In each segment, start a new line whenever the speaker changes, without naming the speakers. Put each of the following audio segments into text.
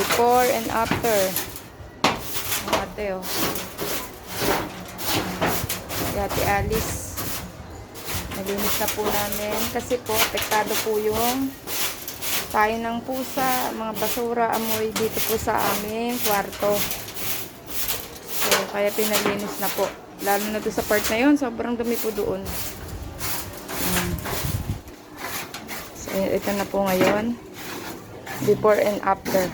Before and after. Ate, oh. Si Ate Alice. Nalinis na po namin. Kasi po, apektado po yung tayo ng pusa, mga basura, amoy dito po sa aming kwarto. So, kaya pinalinis na po. Lalo na doon sa part na yun, sobrang dumi po doon. Ayan. So, ito na po ngayon. Before and after.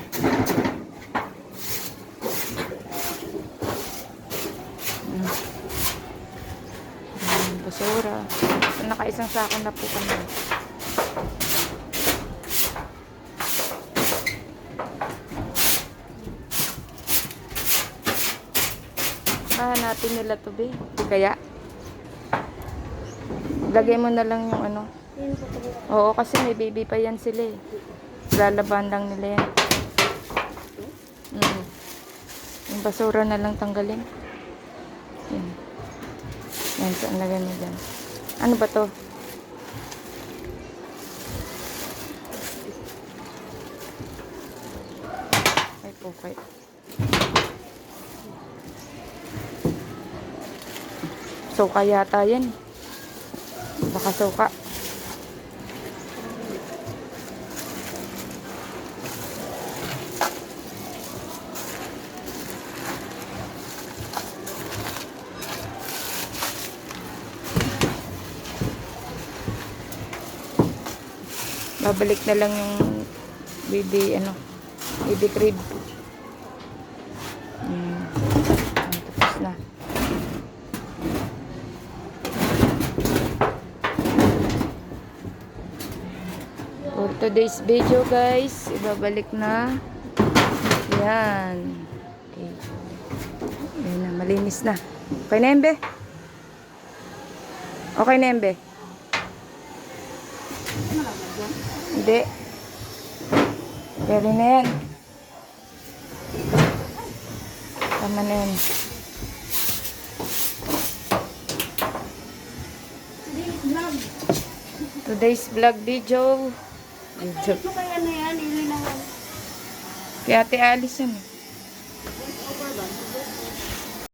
Basura. Nakaisang sako na po kami. Hahanapin nila to, be. Kaya? Lagay mo na lang yung ano. Oo, kasi may baby pa yan sila eh. Lalaban lang nila yan. Mm. Yung basura na lang tanggalin. Yan. Yan, saan lagay mo dyan? Ano ba to? Ay po, kay. Suka yata yan. Baka suka. Babalik na lang yung baby, ano, baby crib. Hmm. Tapos na. For today's video guys, ibabalik na. Yan. Okay. Yan na, malinis na. Okay na, Embe? Okay na, Embe? Hindi. Pwede na yan. Tama na yan. Today's vlog video. Video.
Ito kaya na yan, ili.
Kaya Ate Alice yan eh.